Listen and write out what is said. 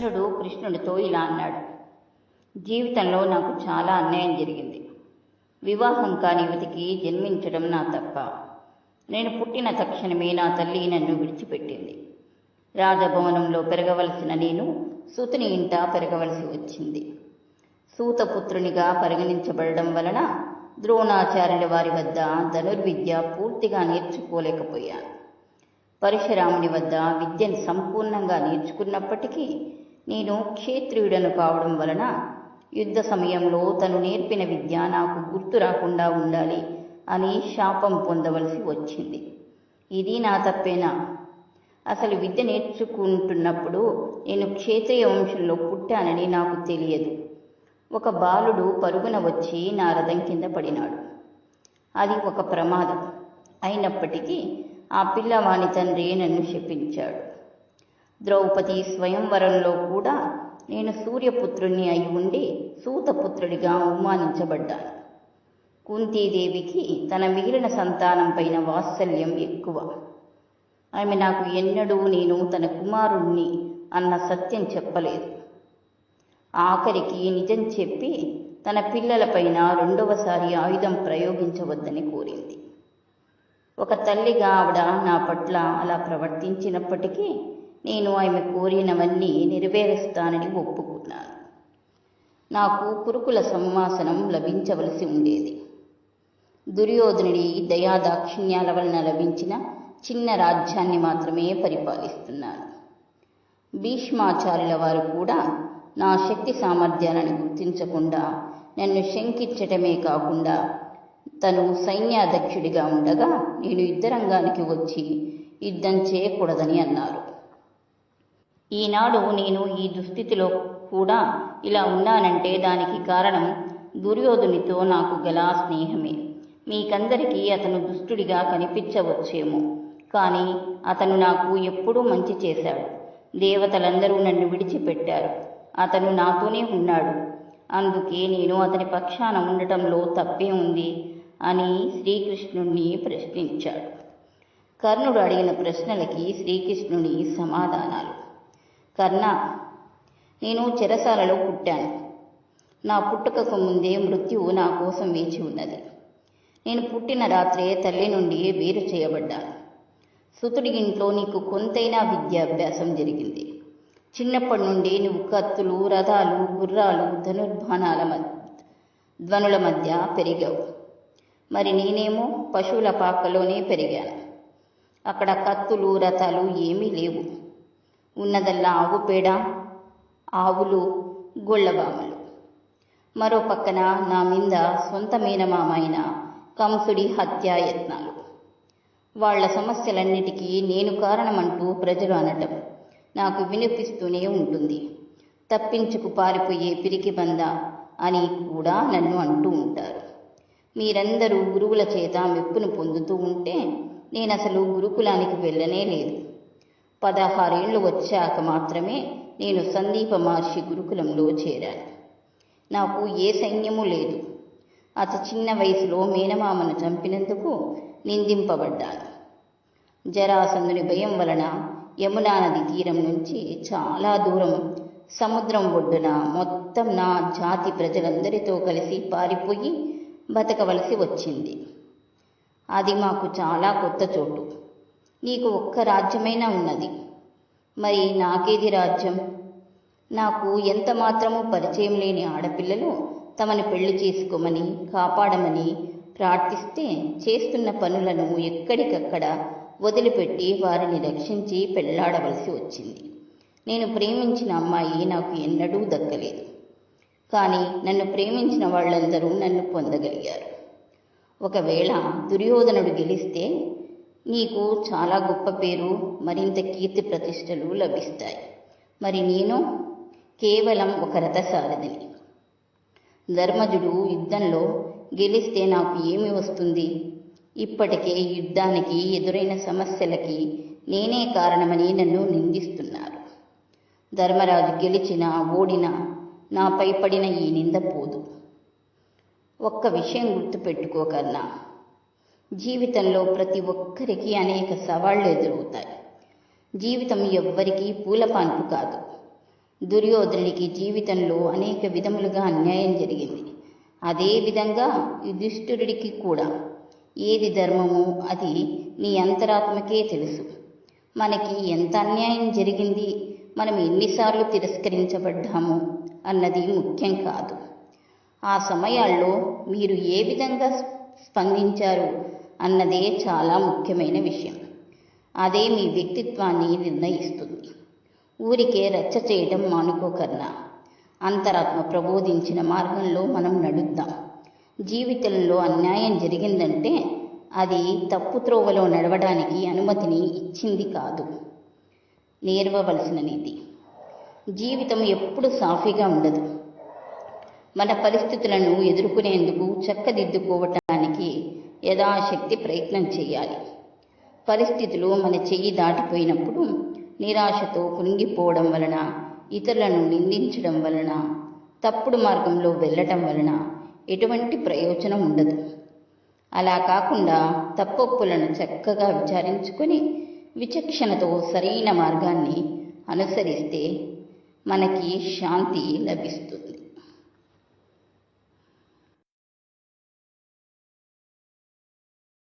కృష్ణుడు కృష్ణుడితో ఇలా అన్నాడు. జీవితంలో నాకు చాలా అన్యాయం జరిగింది. వివాహం కాని యువతికి జన్మించడం నా తప్ప. నేను పుట్టిన తక్షణమే నా తల్లి నన్ను విడిచిపెట్టింది. రాజభవనంలో పెరగవలసిన నేను సూతుని ఇంట పెరగవలసి వచ్చింది. సూతపుత్రునిగా పరిగణించబడడం వలన ద్రోణాచార్యుల వారి వద్ద ధనుర్విద్య పూర్తిగా నేర్చుకోలేకపోయాను. పరశురాముని వద్ద విద్యను సంపూర్ణంగా నేర్చుకున్నప్పటికీ నేను క్షేత్రియుడను కావడం వలన యుద్ధ సమయంలో తను నేర్పిన విద్య నాకు గుర్తు రాకుండా ఉండాలి అని శాపం పొందవలసి వచ్చింది. ఇది నా తప్పేనా? అసలు విద్య నేర్చుకుంటున్నప్పుడు నేను క్షేత్రియ వంశంలో పుట్టానని నాకు తెలియదు. ఒక బాలుడు పరుగున వచ్చి నా రథం కింద పడినాడు. అది ఒక ప్రమాదం. అయినప్పటికీ ఆ పిల్లవాని తండ్రి నన్ను శపించాడు. ద్రౌపది స్వయంవరంలో కూడా నేను సూర్యపుత్రుణ్ణి అయి ఉండి సూతపుత్రుడిగా అవమానించబడ్డాను. కుంతీదేవికి తన మిగిలిన సంతానం పైన వాత్సల్యం ఎక్కువ. ఆమె నాకు ఎన్నడూ నేను తన కుమారుణ్ణి అన్న సత్యం చెప్పలేదు. ఆఖరికి నిజం చెప్పి తన పిల్లలపైన రెండవసారి ఆయుధం ప్రయోగించవద్దని కోరింది. ఒక తల్లిగా ఆవిడ నా పట్ల అలా ప్రవర్తించినప్పటికీ నేను ఆమె కోరినవన్నీ నెరవేరుస్తానని ఒప్పుకున్నాను. నాకు కురుకుల సంవాసనం లభించవలసి ఉండేది. దుర్యోధనుడి దయాదాక్షిణ్యాల వలన లభించిన చిన్న రాజ్యాన్ని మాత్రమే పరిపాలిస్తున్నాను. భీష్మాచార్యుల వారు కూడా నా శక్తి సామర్థ్యాలను గుర్తించకుండా నన్ను శంకించటమే కాకుండా తను సైన్యాధ్యక్షుడిగా ఉండగా నేను యుద్ధరంగానికి వచ్చి యుద్ధం చేయకూడదని అన్నారు. ఈనాడు నేను ఈ దుస్థితిలో కూడా ఇలా ఉన్నానంటే దానికి కారణం దుర్యోధునితో నాకు గల స్నేహమే. మీకందరికీ అతను దుష్టుడిగా కనిపించవచ్చేమో. కానీ అతను నాకు ఎప్పుడూ మంచి చేశాడు. దేవతలందరూ నన్ను విడిచిపెట్టారు. అతను నాతోనే ఉన్నాడు. అందుకే నేను అతని పక్షాన ఉండటంలో తప్పే ఉంది అని శ్రీకృష్ణుణ్ణి ప్రశ్నించాడు. కర్ణుడు అడిగిన ప్రశ్నలకి శ్రీకృష్ణుని సమాధానాలు. కర్ణ నేను చెరసాలలో పుట్టాను. నా పుట్టుకకు ముందే మృత్యువు నా కోసం వేచి ఉన్నది. నేను పుట్టిన రాత్రే తల్లి నుండి వేరు చేయబడ్డాను. సుతుడి ఇంట్లో నీకు కొంతైనా విద్యాభ్యాసం జరిగింది. చిన్నప్పటి నుండి నువ్వు కత్తులు రథాలు గుర్రాలు ధనుర్బాణాల ధ్వనుల మధ్య పెరిగావు. మరి నేనేమో పశువుల పాకలోనే పెరిగాను. అక్కడ కత్తులు రథాలు ఏమీ లేవు. ఉన్నదల్లా ఆవు పేడ ఆవులు గొళ్ళబామలు మరో పక్కన నా మీద సొంత మీనమామైన కంసుడి హత్యాయత్నాలు. వాళ్ళ సమస్యలన్నిటికీ నేను కారణమంటూ ప్రజలు అనటం నాకు వినిపిస్తూనే ఉంటుంది. తప్పించుకు పారిపోయే పిరికి బంద అని కూడా నన్ను అంటూ ఉంటారు. మీరందరూ గురువుల చేత మెప్పును పొందుతూ ఉంటే నేను అసలు గురుకులానికి వెళ్ళనే లేదు. పదహారేళ్ళు వచ్చాక మాత్రమే నేను సందీప మహర్షి గురుకులంలో చేరాను. నాకు ఏ సైన్యము లేదు. అతి చిన్న వయసులో మేనమామను చంపినందుకు నిందింపబడ్డాను. జరాసందుని భయం వలన యమునా నది తీరం నుంచి చాలా దూరం సముద్రం ఒడ్డున మొత్తం నా జాతి ప్రజలందరితో కలిసి పారిపోయి బతకవలసి వచ్చింది. అది మాకు చాలా కొత్త చోటు. నీకు ఒక్క రాజ్యమైనా ఉన్నది. మరి నాకేది రాజ్యం? నాకు ఎంత మాత్రమూ పరిచయం లేని ఆడపిల్లలు తమను పెళ్ళి చేసుకోమని కాపాడమని ప్రార్థిస్తే చేస్తున్న పనులను ఎక్కడికక్కడ వదిలిపెట్టి వారిని రక్షించి పెళ్ళాడవలసి వచ్చింది. నేను ప్రేమించిన అమ్మాయి నాకు ఎన్నడూ దక్కలేదు. కానీ నన్ను ప్రేమించిన వాళ్ళందరూ నన్ను పొందగలిగారు. ఒకవేళ దుర్యోధనుడు గెలిస్తే నీకు చాలా గొప్ప పేరు మరింత కీర్తి ప్రతిష్టలు లభిస్తాయి. మరి నేను కేవలం ఒక రథసారథిని. ధర్మజుడు యుద్ధంలో గెలిస్తే నాకు ఏమి వస్తుంది? ఇప్పటికే యుద్ధానికి ఎదురైన సమస్యలకి నేనే కారణమని నన్ను నిందిస్తున్నారు. ధర్మరాజు గెలిచినా ఓడినా నాపై పడిన ఈ నింద పోదు. ఒక్క విషయం గుర్తుపెట్టుకోకన్నా జీవితంలో ప్రతి ఒక్కరికి అనేక సవాళ్ళు ఎదురవుతాయి. జీవితం ఎవ్వరికీ పూలపాన్పు కాదు. దుర్యోధనుడికి జీవితంలో అనేక విధములుగా అన్యాయం జరిగింది. అదే విధంగా యుధిష్ఠురుడికి కూడా. ఏది ధర్మము అది నీ అంతరాత్మకే తెలుసు. మనకి ఎంత అన్యాయం జరిగింది? మనం ఎన్నిసార్లు తిరస్కరించబడ్డాము అన్నది ముఖ్యం కాదు. ఆ సమయాల్లో మీరు ఏ విధంగా స్పందించారు? అన్నదే చాలా ముఖ్యమైన విషయం. అదే మీ వ్యక్తిత్వాన్ని నిర్ణయిస్తుంది. ఊరికే రచ్చ చేయటం మానుకోకర్నా అంతరాత్మ ప్రబోధించిన మార్గంలో మనం నడుద్దాం. జీవితంలో అన్యాయం జరిగిందంటే అది తప్పు త్రోవలో నడవడానికి అనుమతిని ఇచ్చింది కాదు. నేర్వవలసిన నీతి. జీవితం ఎప్పుడు సాఫీగా ఉండదు. మన పరిస్థితులను ఎదుర్కొనేందుకు చక్కదిద్దుకోవటం యథాశక్తి ప్రయత్నం చేయాలి. పరిస్థితులు మన చెయ్యి దాటిపోయినప్పుడు నిరాశతో కృంగిపోవడం వలన ఇతరులను నిందించడం వలన తప్పుడు మార్గంలో వెళ్ళటం వలన ఎటువంటి ప్రయోజనం ఉండదు. అలా కాకుండా తప్పొప్పులను చక్కగా విచారించుకొని విచక్షణతో సరైన మార్గాన్ని అనుసరిస్తే మనకి శాంతి లభిస్తుంది.